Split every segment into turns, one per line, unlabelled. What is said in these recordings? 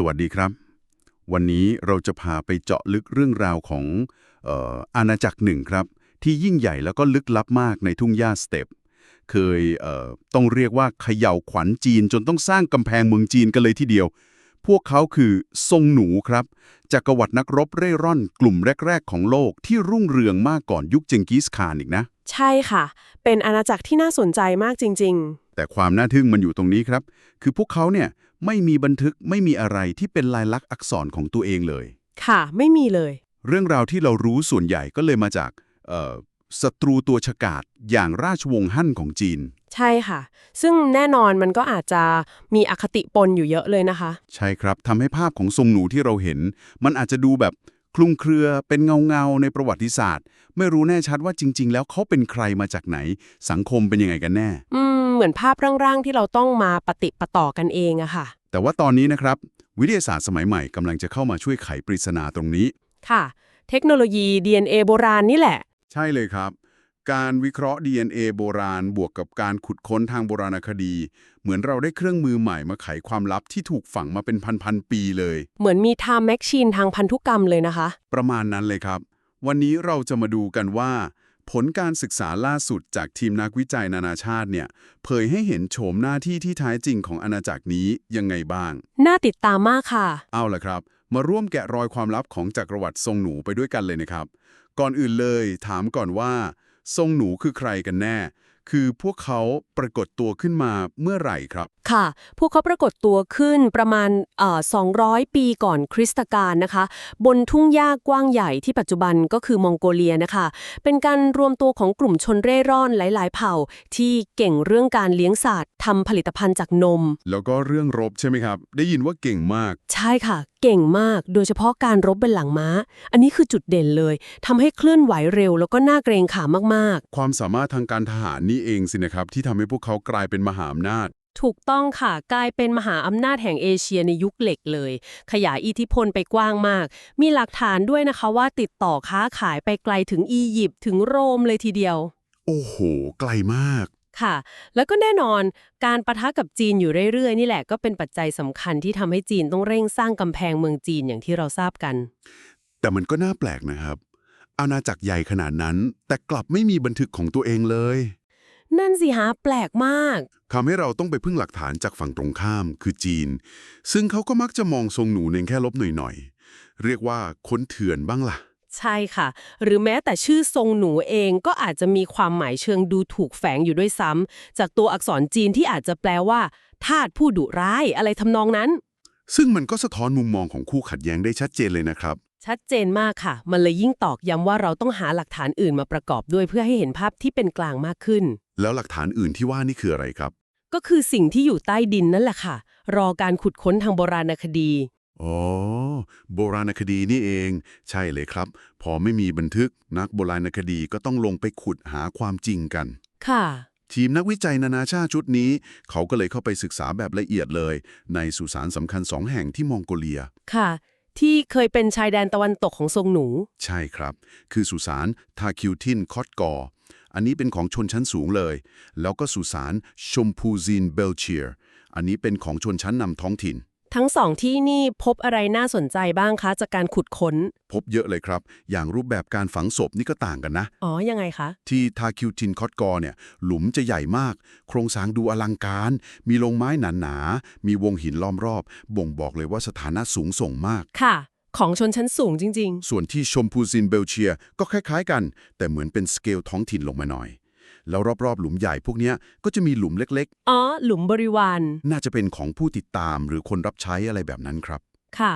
สวัสดีครับ วันนี้เราจะพาไปเจาะลึกเรื่องราวของเอ่ออาณาจักรหนึ่งครับ ที่ยิ่งใหญ่แล้วก็ลึกลับมากในทุ่งหญ้าสเต็ปเคยเอ่อต้องเรียกว่าเขย่าขวัญจีนจนต้องสร้างกำแพงเมืองจีนกันเลยทีเดียว พวกเขาคือทรงหนูครับจักรวรรดินักรบเร่ร่อนกลุ่มแรก ๆ ของโลกที่รุ่งเรืองมากก่อนยุคเจงกิสข่านอีกนะ
ใช่ค่ะ เป็นอาณาจักรที่น่าสนใจมากจริง
แต่ความน่าทึ่งมันอยู่ตรงนี้ครับ คือพวกเขาเนี่ย ไม่มีบันทึกไม่มีอะไรที่เป็นลายลักษณ์อักษรของตัวเองเลย
ๆค่ะ ไม่มีเลย
เรื่องราวที่เรารู้ส่วนใหญ่ก็เลยมาจากเอ่อศัตรูตัวฉกาจอย่างราชวงศ์ฮั่นของจีน
ใช่ค่ะ ซึ่งแน่นอนมันก็อาจจะมีอคติปนอยู่เยอะเลยนะคะ
ใช่ครับทำให้ภาพของทรงหนูที่เราเห็น มันอาจจะดูแบบคลุมเครือเป็นเงาเงาๆในประวัติศาสตร์ ไม่รู้แน่ชัดว่าจริง ๆ แล้วเขาเป็นใครมาจากไหน สังคมเป็นยังไงกันแน่
อืม เหมือนภาพร่างๆที่เราต้องมาปฏิปต่อกันเองอะค่ะ
แต่ว่าตอนนี้นะครับ วิทยาศาสตร์สมัยใหม่กำลังจะเข้ามาช่วยไขปริศนาตรงนี้
ค่ะ เทคโนโลยี DNA โบราณนี่แหละ
ใช่เลยครับ การวิเคราะห์ DNA โบราณบวกกับการขุดค้นทางโบราณคดี เหมือนเราได้เครื่องมือใหม่มาไขความลับที่ถูกฝังมาเป็นพันๆปีเลย
เหมือนมี time machine ทางพันธุกรรมเลยนะคะ
ประมาณนั้นเลยครับ วันนี้เราจะมาดูกันว่า ผลการศึกษาล่าสุดจากทีมนักวิจัยนานาชาติเนี่ย เผยให้เห็นโฉมหน้าที่ที่แท้จริงของอาณาจักรนี้ยังไงบ้าง
น่าติดตามมากค่ะ
เอาล่ะครับ มาร่วมแกะรอยความลับของจักรวรรดิทรงหนูไปด้วยกันเลยนะครับ ก่อนอื่นเลย ถามก่อนว่า ทรงหนูคือใครกันแน่ คือพวกเขาปรากฏตัวขึ้นมาเมื่อไหร่ครับ
ค่ะ พวกเขาปรากฏตัวขึ้นประมาณเอ่อ200 ปีก่อนคริสตกาลนะคะ บนทุ่งหญ้ากว้างใหญ่ที่ปัจจุบันก็คือมองโกเลียนะคะ เป็นการรวมตัวของกลุ่มชนเร่ร่อนหลาย ๆ เผ่า ที่เก่งเรื่องการเลี้ยงสัตว์ทำผลิตภัณฑ์จากนม
แล้วก็เรื่องรบใช่ไหมครับ ได้ยินว่าเก่งมาก
ใช่ค่ะเก่งมาก โดยเฉพาะการรบบนหลังม้า อันนี้คือจุดเด่นเลยทำให้เคลื่อนไหวเร็ว แล้วก็น่าเกรงขามมาก
ความสามารถทางการทหารนี่เองสินะครับ ที่ทำให้พวกเขากลายเป็นมหาอำนาจ
ๆถูกต้องค่ะ กลายเป็นมหาอำนาจแห่งเอเชียในยุคเหล็กเลย ขยายอิทธิพลไปกว้างมาก มีหลักฐานด้วยนะคะว่าติดต่อค้าขายไปไกลถึงอียิปต์ถึงโรมเลยทีเดียว
โอ้โห ไกลมาก
ค่ะ แล้วก็แน่นอนการประทะกับจีนอยู่เรื่อยๆ นี่แหละก็เป็นปัจจัยสำคัญที่ทำให้จีนต้องเร่งสร้างกำแพงเมืองจีนอย่างที่เราทราบกัน
แต่มันก็น่าแปลกนะครับ อาณาจักรใหญ่ขนาดนั้น แต่กลับไม่มีบันทึกของตัวเองเลย
นั่นสิฮะแปลกมาก
ทำให้เราต้องไปพึ่งหลักฐานจากฝั่งตรงข้ามคือจีน ซึ่งเขาก็มักจะมองทรงหนูเนงแค่ลบหน่อยๆเรียกว่าคนเถื่อนบ้างล่ะ
ใช่ค่ะ หรือแม้แต่ชื่อทรงหนูเองก็อาจจะมีความหมายเชิงดูถูกแฝงอยู่ด้วยซ้ำจากตัวอักษรจีนที่อาจจะแปลว่าทาสผู้ดุร้ายอะไรทำนองนั้น
ซึ่งมันก็สะท้อนมุมมองของคู่ขัดแย้งได้ชัดเจนเลยนะครับ
ชัดเจนมากค่ะ มันเลยยิ่งตอกย้ำว่าเราต้องหาหลักฐานอื่นมาประกอบด้วยเพื่อให้เห็นภาพที่เป็นกลางมากขึ้น
แล้วหลักฐานอื่นที่ว่านี่คืออะไรครับ
ก็คือสิ่งที่อยู่ใต้ดินนั่นแหละค่ะ รอการขุดค้นทางโบราณคดี
อ๋อ โบราณคดีนี่เอง ใช่เลยครับ พอไม่มีบันทึกนักโบราณคดีก็ต้องลงไปขุดหาความจริงกัน
ค่ะ
ทีมนักวิจัยนานาชาติชุดนี้ เขาก็เลยเข้าไปศึกษาแบบละเอียดเลย ในสุสานสำคัญสองแห่งที่มองโกเลีย
ค่ะ ที่เคยเป็นชายแดนตะวันตกของทรงหนู
ใช่ครับ คือสุสานทาคิวทินคอตกอ อันนี้เป็นของชนชั้นสูงเลย แล้วก็สุสานชมพูซีนเบลเชียร์อันนี้เป็นของชนชั้นนำท้องถิ่น
ทั้งสองที่นี่พบอะไรน่าสนใจบ้างคะจากการขุดค้น
พบเยอะเลยครับ อย่างรูปแบบการฝังศพนี่ก็ต่างกันนะ
อ๋อ ยังไงคะ
ที่ทาคิวทินคอตกอเนี่ย หลุมจะใหญ่มาก โครงสร้างดูอลังการ มีโลงไม้หนาๆมีวงหินล้อมรอบ บ่งบอกเลยว่าสถานะสูงส่งมาก
ค่ะ ของชนชั้นสูงจริง
ส่วนที่ชมพูซินเบลเชียก็คล้าย ๆ กัน แต่เหมือนเป็นสเกลท้องถิ่นลงมาหน่อย แล้วรอบๆ หลุมใหญ่พวกเนี้ยก็จะมีหลุมเล็ก
ๆ อ๋อ หลุมบริวาร
ๆน่าจะเป็นของผู้ติดตามหรือคนรับใช้อะไรแบบนั้นครับ
ค่ะ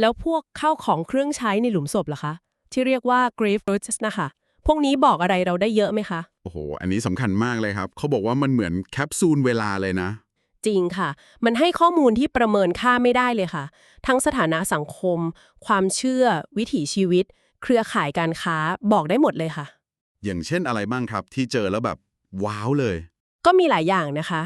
แล้วพวกข้าวของเครื่องใช้ในหลุมศพล่ะคะ ที่เรียกว่า grave roots นะคะ พวกนี้บอกอะไรเราได้เยอะไหมคะ
โอ้โห อันนี้สำคัญมากเลยครับ เขาบอกว่ามันเหมือนแคปซูลเวลาเลยนะ
จริงค่ะ มันให้ข้อมูลที่ประเมินค่าไม่ได้เลยค่ะ ทั้งสถานะสังคม ความเชื่อ วิถีชีวิต เครือข่ายการค้า บอกได้หมดเลยค่ะ
อย่างเช่นอะไรบ้างครับที่เจอแล้วแบบว้าวเลย
ก็มีหลายอย่างนะคะ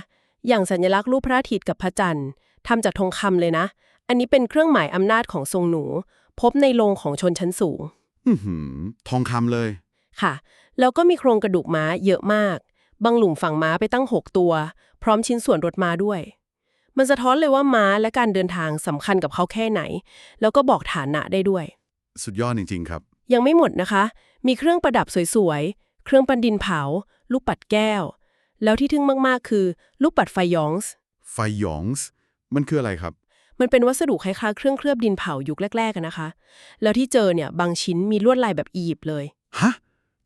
อย่างสัญลักษณ์รูปพระอาทิตย์กับพระจันทร์ทำจากทองคำเลยนะ อันนี้เป็นเครื่องหมายอำนาจของทรงหนู พบในโรงของชนชั้นสูง
อือหือทองคำเลย
ค่ะ แล้วก็มีโครงกระดูกม้าเยอะมาก บางหลุมฝังม้าไปตั้ง 6 ตัว พร้อมชิ้นส่วนรถม้าด้วย มันสะท้อนเลยว่าม้าและการเดินทางสำคัญกับเขาแค่ไหน แล้วก็บอกฐานะได้ด้วย
สุดยอดจริง ๆ ครับ
ยังไม่หมดนะคะ มีเครื่องประดับสวยๆ เครื่องปั้นดินเผา ลูกปัดแก้ว แล้วที่ทึ่งมากๆ คือ ลูกปัดไฟยองส์
ไฟหยองส์ มันคืออะไรครับ
มันเป็นวัสดุคล้ายๆ เครื่องเคลือบดินเผายุคแรกๆอะนะคะ แล้วที่เจอเนี่ยบางชิ้นมีลวดลายแบบอียิปต์เลย
ฮะ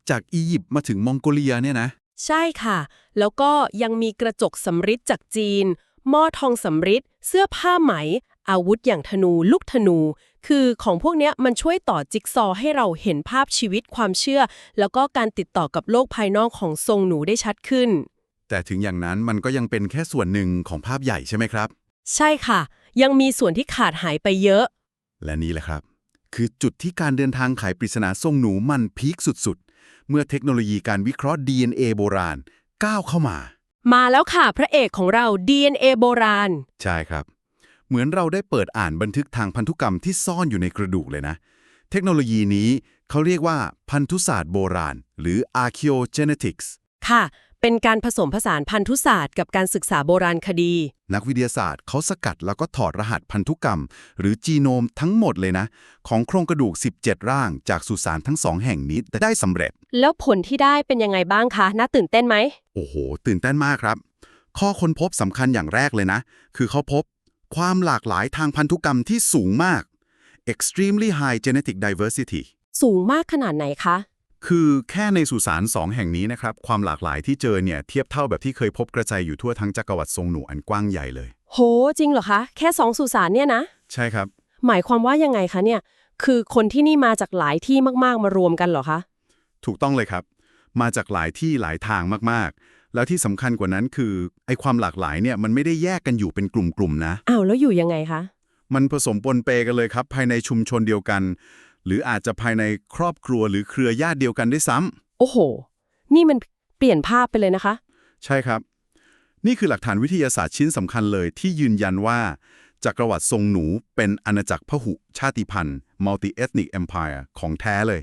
จากอียิปต์มาถึงมองโกเลียเนี่ยนะ
ใช่ค่ะ แล้วก็ยังมีกระจกสำริดจากจีน หม้อทองสำริด เสื้อผ้าไหม อาวุธอย่างธนูลูกธนู คือของพวกเนี้ยมันช่วยต่อจิ๊กซอว์ให้เราเห็นภาพชีวิตความเชื่อ แล้วก็การติดต่อกับโลกภายนอกของทรงหนูได้ชัดขึ้น
แต่ถึงอย่างนั้นมันก็ยังเป็นแค่ส่วนหนึ่งของภาพใหญ่ใช่ไหมครับ
ใช่ค่ะ ยังมีส่วนที่ขาดหายไปเยอะ
และนี่แหละครับ คือจุดที่การเดินทางไขปริศนาทรงหนูมันพีคสุดๆ เมื่อเทคโนโลยีการวิเคราะห์ DNA โบราณก้าวเข้ามา
มาแล้วค่ะพระเอกของเรา DNA โบราณ
ใช่ครับ เหมือนเราได้เปิดอ่านบันทึกทางพันธุกรรมที่ซ่อนอยู่ในกระดูกเลยนะ เทคโนโลยีนี้เขาเรียกว่าพันธุศาสตร์โบราณ หรือ archaeogenetics
ค่ะ เป็นการผสมผสานพันธุศาสตร์กับการศึกษาโบราณคดี
นักวิทยาศาสตร์เขาสกัดแล้วก็ถอดรหัสพันธุกรรม หรือจีโนมทั้งหมดเลยนะ ของโครงกระดูก 17 ร่างจากสุสานทั้งสองแห่งนี้ได้สำเร็จ
แล้วผลที่ได้เป็นยังไงบ้างคะ น่าตื่นเต้นไหม
โอ้โห ตื่นเต้นมากครับ ข้อค้นพบสำคัญอย่างแรกเลยนะ คือเขาพบ ความหลากหลายทางพันธุกรรมที่สูงมาก extremely high genetic diversity
สูงมากขนาดไหนคะ
คือแค่ในสุสานสองแห่งนี้นะครับ ความหลากหลายที่เจอเนี่ย เทียบเท่าแบบที่เคยพบกระจายอยู่ทั่วทั้งจักรวรรดิทรงหนูอันกว้างใหญ่เลย
โห จริงเหรอคะ แค่สองสุสานเนี่ยนะ
ใช่ครับ
หมายความว่ายังไงคะเนี่ย คือคนที่นี่มาจากหลายที่มากๆมารวมกันเหรอคะ
ถูกต้องเลยครับ มาจากหลายที่หลายทางมากๆ แล้วที่สำคัญกว่านั้นคือไอ้ความหลากหลายเนี่ยมันไม่ได้แยกกันอยู่เป็นกลุ่มๆนะ
อ้าวแล้วอยู่ยังไงคะ
มันผสมปนเปกันเลยครับ ภายในชุมชนเดียวกัน หรืออาจจะภายในครอบครัวหรือเครือญาติเดียวกันได้วยซ้ำ
โอ้โห นี่มันเปลี่ยนภาพไปเลยนะคะ
ใช่ครับ นี่คือหลักฐานวิทยาศาสตร์ชิ้นสำคัญเลย ที่ยืนยันว่าจักรวรรดิทรงหนูเป็นอาณาจักรพหุชาติพันธุ์ multi ethnic empire ของแท้เลย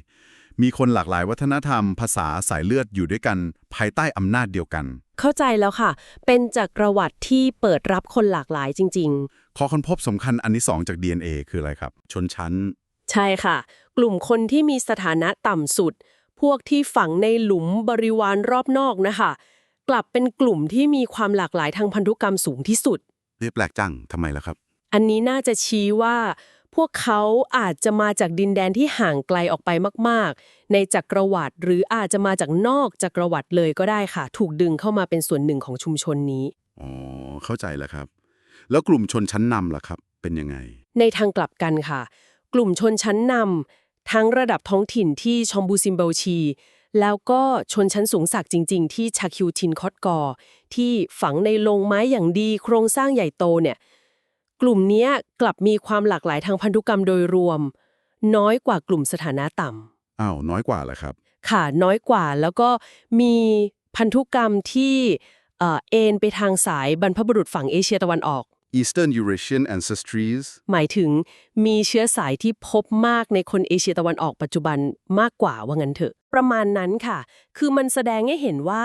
มีคนหลากหลายวัฒนธรรม ภาษาสายเลือดอยู่ด้วยกัน ภายใต้อำนาจเดียวกัน
เข้าใจแล้วค่ะ เป็นจักรวรรดิที่เปิดรับคนหลากหลายจริง ๆ
ข้อค้นพบสำคัญอันที่สองจาก DNA คืออะไรครับ ชนชั้น
ใช่ค่ะ กลุ่มคนที่มีสถานะต่ำสุด พวกที่ฝังในหลุมบริวารรอบนอกนะคะ กลับเป็นกลุ่มที่มีความหลากหลายทางพันธุกรรมสูงที่สุด
เรียบแปลกจังทำไมล่ะครับ
อันนี้น่าจะชี้ว่า พวกเขาอาจจะมาจากดินแดนที่ห่างไกลออกไปมาก ๆ ในจักรวรรดิหรืออาจจะมาจากนอกจักรวรรดิเลยก็ได้ค่ะ ถูกดึงเข้ามาเป็นส่วนหนึ่งของชุมชนนี้
อ๋อ เข้าใจแล้วครับ แล้วกลุ่มชนชั้นนำล่ะครับ เป็นยังไง
ในทางกลับกันค่ะ กลุ่มชนชั้นนำทั้งระดับท้องถิ่นที่ชอมบูซิมเบลชี แล้วก็ชนชั้นสูงสักจริง ๆ ที่ชาคิวทินคอตกอร์ที่ฝังในโลงไม้อย่างดีโครงสร้างใหญ่โตเนี่ย กลุ่มเนี้ยกลับมีความหลากหลายทางพันธุกรรมโดยรวม น้อยกว่ากลุ่มสถานะต่ำ
อ้าวน้อยกว่าเหรอครับ
ค่ะน้อยกว่าแล้วก็มีพันธุกรรมที่เอ่อเอ็นไปทางสายบรรพบุรุษฝั่งเอเชียตะวันออก
Eastern Eurasian ancestries
หมายถึงมีเชื้อสายที่พบมากในคนเอเชียตะวันออกปัจจุบันมากกว่าว่างั้นเถอะ ประมาณนั้นค่ะ คือมันแสดงให้เห็นว่า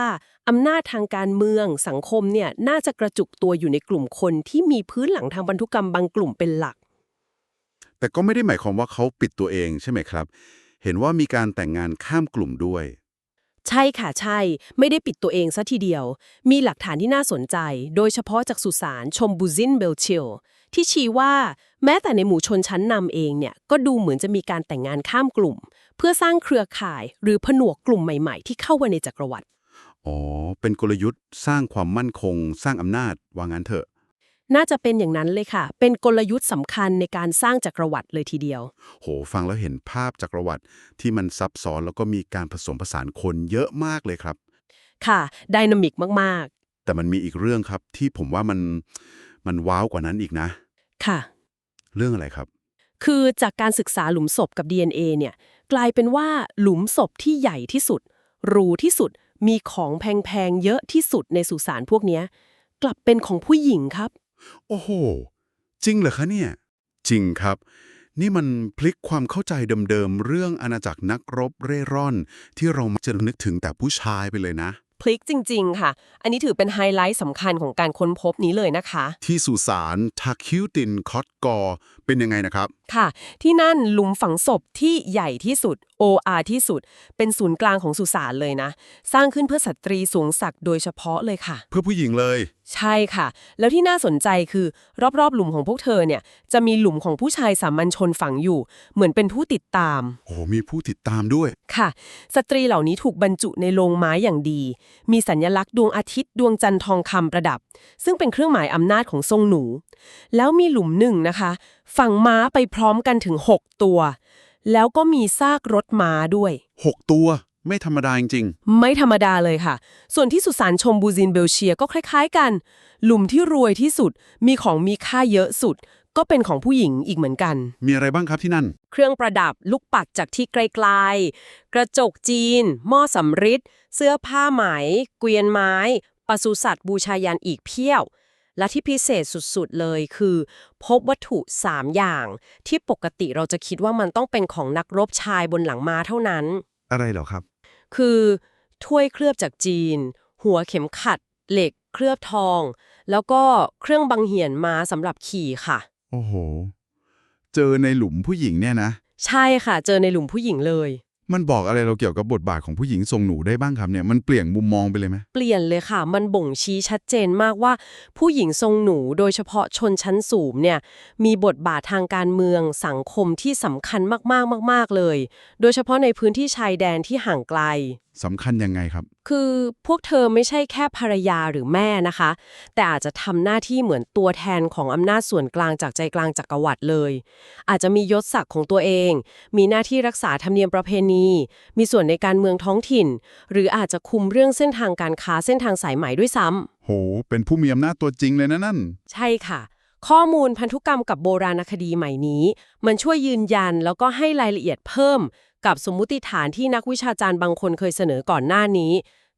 อำนาจทางการเมืองสังคมเนี่ยน่าจะกระจุกตัวอยู่ในกลุ่มคนที่มีพื้นหลังทางพันธุกรรมบางกลุ่มเป็นหลัก
แต่ก็ไม่ได้หมายความว่าเขาปิดตัวเองใช่ไหมครับ เห็นว่ามีการแต่งงานข้ามกลุ่มด้วย
ใช่ค่ะใช่ ไม่ได้ปิดตัวเองซะทีเดียว มีหลักฐานที่น่าสนใจ โดยเฉพาะจากสุสานชมบูซินเบลชิลที่ชี้ว่าแม้แต่ในหมู่ชนชั้นนำเองเนี่ย ก็ดูเหมือนจะมีการแต่งงานข้ามกลุ่ม เพื่อสร้างเครือข่ายหรือผนวกกลุ่มใหม่ๆ ที่เข้ามาในจักรวรรดิ
อ๋อ เป็นกลยุทธ์สร้างความมั่นคง สร้างอำนาจว่างั้นเถอะ
น่าจะเป็นอย่างนั้นเลยค่ะ เป็นกลยุทธ์สำคัญในการสร้างจักรวรรดิเลยทีเดียว
โห ฟังแล้วเห็นภาพจักรวรรดิที่มันซับซ้อนแล้วก็มีการผสมผสานคนเยอะมากเลยครับ
ค่ะไดนามิกมาก
แต่มันมีอีกเรื่องครับที่ผมว่ามันมันว้าวกว่านั้นอีกนะ
ๆค่ะ
เรื่องอะไรครับ
คือจากการศึกษาหลุมศพกับ DNA เนี่ย กลายเป็นว่าหลุมศพที่ใหญ่ที่สุดหรูที่สุดมีของแพงๆเยอะที่สุดในสุสานพวกเนี้ยกลับเป็นของผู้หญิงครับ
โอ้โห จริงเหรอคะเนี่ย จริงครับ นี่มันพลิกความเข้าใจเดิมๆ เรื่องอาณาจักรนักรบเร่ร่อน ที่เรามักจะนึกถึงแต่ผู้ชายไปเลยนะ
พลิกจริง ๆ ค่ะ อันนี้ถือเป็นไฮไลท์สำคัญของการค้นพบนี้เลยนะคะ
ที่สุสานทักคิวตินคอตกอร์เป็นยังไงนะครับ
ค่ะ ที่นั่นหลุมฝังศพที่ใหญ่ที่สุด OR ที่สุด เป็นศูนย์กลางของสุสานเลยนะ สร้างขึ้นเพื่อสตรีสูงศักดิ์โดยเฉพาะเลยค่ะ
เพื่อผู้หญิงเลย
ใช่ค่ะ แล้วที่น่าสนใจคือ รอบๆ หลุมของพวกเธอเนี่ย จะมีหลุมของผู้ชายสามัญชนฝังอยู่ เหมือนเป็นผู้ติดตาม
โอ้มีผู้ติดตามด้วย
ค่ะ สตรีเหล่านี้ถูกบรรจุในโลงไม้อย่างดี มีสัญลักษณ์ดวงอาทิตย์ดวงจันทร์ทองคำประดับ ซึ่งเป็นเครื่องหมายอำนาจของทรงหนู แล้วมีหลุมหนึ่งนะคะ ฝังม้าไปพร้อมกันถึง 6 ตัว แล้วก็มีซากรถม้าด้วย
6 ตัว ไม่ธรรมดาจริง
ไม่ธรรมดาเลยค่ะ ส่วนที่สุสานชมบูซินเบลเชียก็คล้ายๆกัน หลุมที่รวยที่สุด มีของมีค่าเยอะสุด ก็เป็นของผู้หญิงอีกเหมือนกัน
ๆมีอะไรบ้างครับที่นั่น
เครื่องประดับลูกปัดจากที่ไกลๆ กระจกจีน หม้อสำริดเสื้อผ้าไหม เกวียนไม้ปศุสัตว์บูชายันอีกเพียบ และที่พิเศษสุดๆเลยคือ พบวัตถุ 3 อย่าง ที่ปกติเราจะคิดว่ามันต้องเป็นของนักรบชายบนหลังม้าเท่านั้น
อะไรเหรอครับ
คือถ้วยเคลือบจากจีน หัวเข็มขัด เหล็ก เคลือบทอง แล้วก็เครื่องบังเหียนม้าสำหรับขี่ค่ะ
โอ้โห เจอในหลุมผู้หญิงเนี่ยนะ
ใช่ค่ะ เจอในหลุมผู้หญิงเลย
มันบอกอะไรเราเกี่ยวกับบทบาทของผู้หญิงทรงหนูได้บ้างครับเนี่ยมันเปลี่ยนมุมมองไปเลยไหม
เปลี่ยนเลยค่ะ มันบ่งชี้ชัดเจนมากว่า ผู้หญิงทรงหนูโดยเฉพาะชนชั้นสูงเนี่ยมีบทบาททางการเมืองสังคมที่สำคัญมากๆมาก ๆ เลย โดยเฉพาะในพื้นที่ชายแดนที่ห่างไกล
สำคัญยังไงครับ
คือพวกเธอไม่ใช่แค่ภรรยาหรือแม่นะคะ แต่อาจจะทำหน้าที่เหมือนตัวแทนของอำนาจส่วนกลางจากใจกลางจักรวรรดิเลย อาจจะมียศศักดิ์ของตัวเอง มีหน้าที่รักษาธรรมเนียมประเพณีมีส่วนในการเมืองท้องถิ่น หรืออาจจะคุมเรื่องเส้นทางการค้าเส้นทางสายไหมด้วยซ้ำ
โห เป็นผู้มีอำนาจตัวจริงเลยนะนั่น
ใช่ค่ะ ข้อมูลพันธุกรรมกับโบราณคดีใหม่นี้ มันช่วยยืนยันแล้วก็ให้รายละเอียดเพิ่ม กับสมมุติฐานที่นักวิชาการบางคนเคยเสนอก่อนหน้านี้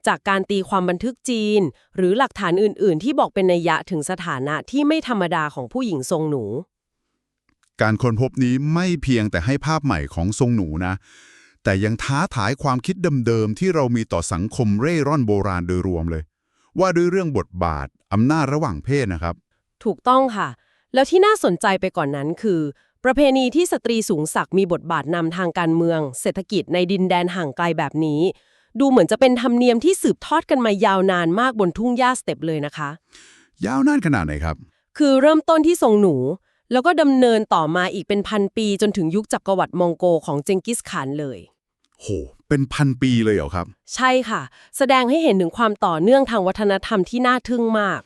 จากการตีความบันทึกจีน หรือหลักฐานอื่น ๆ ที่บอกเป็นนัยยะถึงสถานะที่ไม่ธรรมดาของผู้หญิงทรงหนู
การค้นพบนี้ไม่เพียงแต่ให้ภาพใหม่ของทรงหนูนะ แต่ยังท้าทายความคิดเดิมๆที่เรามีต่อสังคมเร่ร่อนโบราณโดยรวมเลย ว่าด้วยเรื่องบทบาทอำนาจระหว่างเพศนะครับ
ถูกต้องค่ะ แล้วที่น่าสนใจไปก่อนนั้นคือ ประเพณีที่สตรีสูงศักดิ์มีบทบาทนำทางการเมือง เศรษฐกิจในดินแดนห่างไกลแบบนี้ ดูเหมือนจะเป็นธรรมเนียมที่สืบทอดกันมายาวนานมากบนทุ่งหญ้าสเต็ปเลยนะคะ
ยาวนานขนาดไหนครับ
คือเริ่มต้นที่ทรงหนูแล้วก็ดำเนินต่อมาอีกเป็นพันปีจนถึงยุคจักรวรรดิมองโกของเจงกิสข่านเลย
โห เป็นพันปีเลยเหรอครับ
ใช่ค่ะ แสดงให้เห็นถึงความต่อเนื่องทางวัฒนธรรมที่น่าทึ่งมาก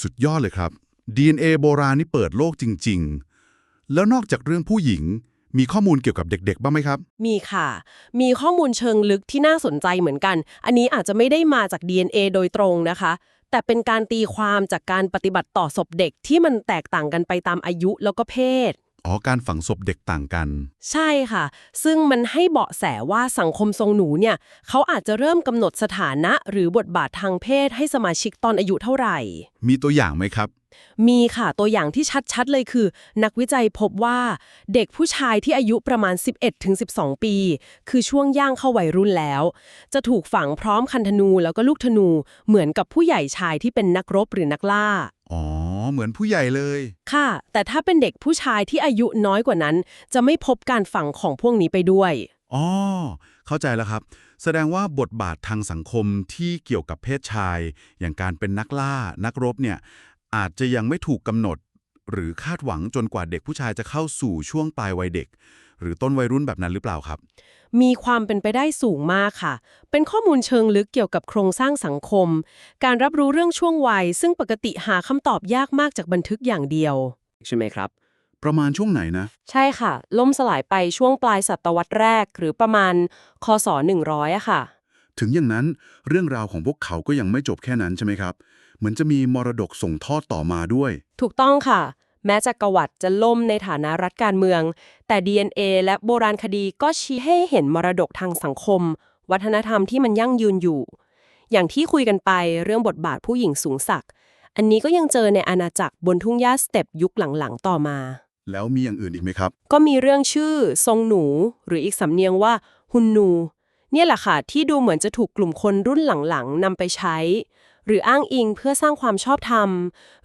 สุดยอดเลยครับ DNA โบราณนี่เปิดโลกจริง ๆ แล้วนอกจากเรื่องผู้หญิง มีข้อมูลเกี่ยวกับเด็ก ๆ บ้างไหมครับ
มีค่ะ มีข้อมูลเชิงลึกที่น่าสนใจเหมือนกัน อันนี้อาจจะไม่ได้มาจาก DNA โดยตรงนะคะ แต่เป็นการตีความจากการปฏิบัติต่อศพเด็กที่มันแตกต่างกันไปตามอายุแล้วก็เพศ
อ๋อ การฝังศพเด็กต่างกัน
ใช่ค่ะ ซึ่งมันให้เบาะแสว่าสังคมทรงหนูเนี่ย เขาอาจจะเริ่มกำหนดสถานะหรือบทบาททางเพศให้สมาชิกตอนอายุเท่าไหร่
มีตัวอย่างไหมครับ
มีค่ะตัวอย่างที่ชัดๆเลยคือ นักวิจัยพบว่า เด็กผู้ชายที่อายุประมาณ 11-12 ปี คือช่วงย่างเข้าวัยรุ่นแล้ว จะถูกฝังพร้อมคันธนูแล้วก็ลูกธนูเหมือนกับผู้ใหญ่ชายที่เป็นนักรบหรือนักล่า
อ๋อ เหมือนผู้ใหญ่เลย
ค่ะ แต่ถ้าเป็นเด็กผู้ชายที่อายุน้อยกว่านั้น จะไม่พบการฝังของพวกนี้ไปด้วย
อ๋อ เข้าใจแล้วครับ แสดงว่าบทบาททางสังคมที่เกี่ยวกับเพศชาย อย่างการเป็นนักล่า นักรบเนี่ย อาจจะยังไม่ถูกกำหนด หรือคาดหวังจนกว่าเด็กผู้ชายจะเข้าสู่ช่วงปลายวัยเด็ก หรือต้นวัยรุ่นแบบนั้นหรือเปล่าครับ
มีความเป็นไปได้สูงมากค่ะ เป็นข้อมูลเชิงลึกเกี่ยวกับโครงสร้างสังคม การรับรู้เรื่องช่วงวัย ซึ่งปกติหาคำตอบยากมากจากบันทึกอย่างเดียว ใช่ไหมครับ
ประมาณช่วงไหนนะ
ใช่ค่ะ ล่มสลายไปช่วงปลายศตวรรษแรก หรือประมาณคศ100อะค่ะ
ถึงอย่างนั้นเรื่องราวของพวกเขาก็ยังไม่จบแค่นั้นใช่ไหมครับ เหมือนจะมีมรดกส่งทอดต่อมาด้วย
ถูกต้องค่ะ แม้จักรวรรดิจะล่มในฐานะรัฐการเมือง แต่ DNA และโบราณคดีก็ชี้ให้เห็นมรดกทางสังคม วัฒนธรรมที่มันยั่งยืนอยู่ อย่างที่คุยกันไปเรื่องบทบาทผู้หญิงสูงศักดิ์อันนี้ก็ยังเจอในอาณาจักรบนทุ่งหญ้าสเต็ปยุคหลังๆ ต่อมา
แล้วมีอย่างอื่นอีกไหมครับ
ก็มีเรื่องชื่อทรงหนู หรืออีกสำเนียงว่าฮุนนู เนี่ยแหละค่ะที่ดูเหมือนจะถูกกลุ่มคนรุ่นหลังๆนำไปใช้ หรืออ้างอิงเพื่อสร้างความชอบธรรม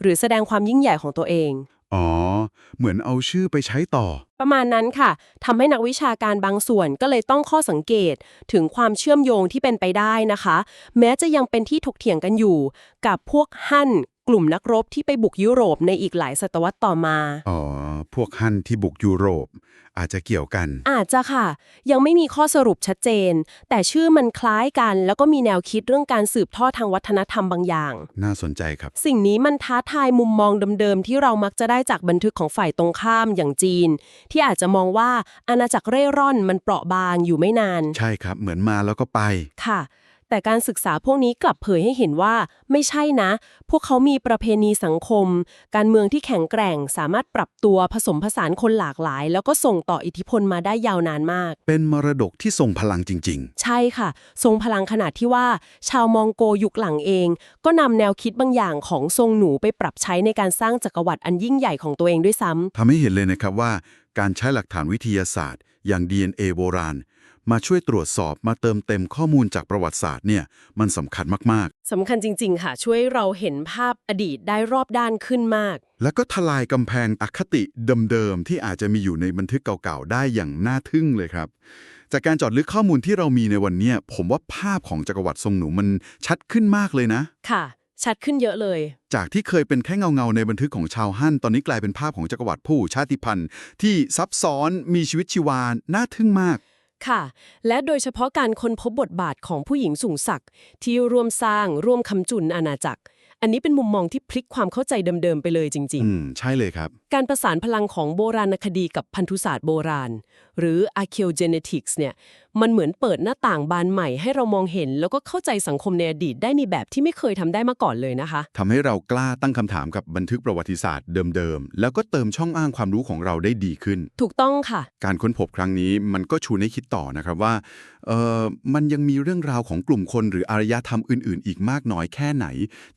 หรือแสดงความยิ่งใหญ่ของตัวเอง
อ๋อ เหมือนเอาชื่อไปใช้ต่อ
ประมาณนั้นค่ะทำให้นักวิชาการบางส่วนก็เลยต้องข้อสังเกตถึงความเชื่อมโยงที่เป็นไปได้นะคะ แม้จะยังเป็นที่ถกเถียงกันอยู่ กับพวกฮั่นกลุ่มนักรบที่ไปบุกยุโรปในอีกหลายศตวรรษต่อมา
อ๋อ พวกฮั่นที่บุกยุโรป อาจจะเกี่ยวกัน
อาจจะค่ะ ยังไม่มีข้อสรุปชัดเจน แต่ชื่อมันคล้ายกัน แล้วก็มีแนวคิดเรื่องการสืบทอดทางวัฒนธรรมบางอย่าง
น่าสนใจครับ
สิ่งนี้มันท้าทายมุมมองเดิมๆ ที่เรามักจะได้จากบันทึกของฝ่ายตรงข้ามอย่างจีน ที่อาจจะมองว่าอาณาจักรเร่ร่อนมันเปราะบางอยู่ไม่นาน
ใช่ครับ เหมือนมาแล้วก็ไป
ค่ะ แต่การศึกษาพวกนี้กลับเผยให้เห็นว่า ไม่ใช่นะ พวกเขามีประเพณีสังคม การเมืองที่แข็งแกร่ง สามารถปรับตัวผสมผสานคนหลากหลาย แล้วก็ส่งต่ออิทธิพลมาได้ยาวนานมาก
เป็นมรดกที่ทรงพลังจริง
ใช่ค่ะ ทรงพลังขนาดที่ว่า ชาวมองโกยุคหลังเอง ก็นำแนวคิดบางอย่างของทรงหนูไปปรับใช้ในการสร้างจักรวรรดิอันยิ่งใหญ่ของตัวเองด้วยซ้ำ
ๆทำให้เห็นเลยนะครับว่า การใช้หลักฐานวิทยาศาสตร์ อย่าง DNA โบราณ มาช่วยตรวจสอบมาเติมเต็มข้อมูลจากประวัติศาสตร์เนี่ยมันสำคัญมาก
สำคัญจริง ๆ ค่ะ ช่วยเราเห็นภาพอดีตได้รอบด้านขึ้นมาก
ๆ แล้วก็ทลายกำแพงอคติเดิมๆที่อาจจะมีอยู่ในบันทึกเก่าๆได้อย่างน่าทึ่งเลยครับ จากการเจอดลึกข้อมูลที่เรามีในวันเนี้ยผมว่าภาพของจักรวรรดิทรงหนูมันชัดขึ้นมากเลยนะ
ค่ะ ชัดขึ้นเยอะเลย
จากที่เคยเป็นแค่เงาๆในบันทึกของชาวฮั่นตอนนี้กลายเป็นภาพของจักรวรรดิผู้ชาติพันธุ์ที่ซับซ้อนมีชีวิตชีวาน่าทึ่งมาก
ค่ะ และโดยเฉพาะการค้นพบบทบาทของผู้หญิงสูงศักดิ์ที่ร่วมสร้างร่วมคำจุนอาณาจักร อันนี้เป็นมุมมองที่พลิกความเข้าใจเดิมๆไปเลยจริง
อืม ใช่เลยครับ
ๆ การประสานพลังของโบราณคดีกับพันธุศาสตร์โบราณ หรือ archaeogenetics เนี่ย มันเหมือนเปิดหน้าต่างบานใหม่ให้เรามองเห็น แล้วก็เข้าใจสังคมในอดีตได้ในแบบที่ไม่เคยทำได้มาก่อนเลยนะคะ
ทำให้เรากล้าตั้งคำถามกับบันทึกประวัติศาสตร์เดิมๆ แล้วก็เติมช่องอ้างความรู้ของเราได้ดีขึ้น
ถูกต้องค่ะ
การค้นพบครั้งนี้มันก็ชวนให้คิดต่อนะครับว่าเออมันยังมีเรื่องราวของกลุ่มคนหรืออารยธรรมอื่นๆ อีกมากน้อยแค่ไหน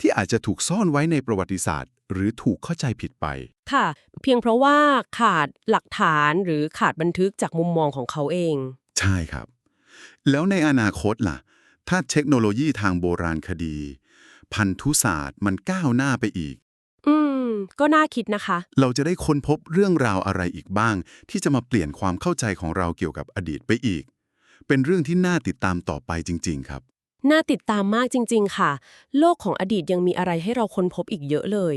ที่อาจจะถูกซ่อนไว้ในประวัติศาสตร์ หรือถูกเข้าใจผิดไป
ค่ะ เพียงเพราะว่าขาดหลักฐานหรือขาดบันทึกจากมุมมองของเขาเอง
ใช่ครับ แล้วในอนาคตล่ะ ถ้าเทคโนโลยีทางโบราณคดี พันธุศาสตร์มันก้าวหน้าไปอีก
อืม ก็น่าคิดนะคะ
เราจะได้ค้นพบเรื่องราวอะไรอีกบ้าง ที่จะมาเปลี่ยนความเข้าใจของเราเกี่ยวกับอดีตไปอีก เป็นเรื่องที่น่าติดตามต่อไปจริง ๆ ครับ
น่าติดตามมากจริง ๆ ค่ะ โลกของอดีตยังมีอะไรให้เราค้นพบอีกเยอะเลย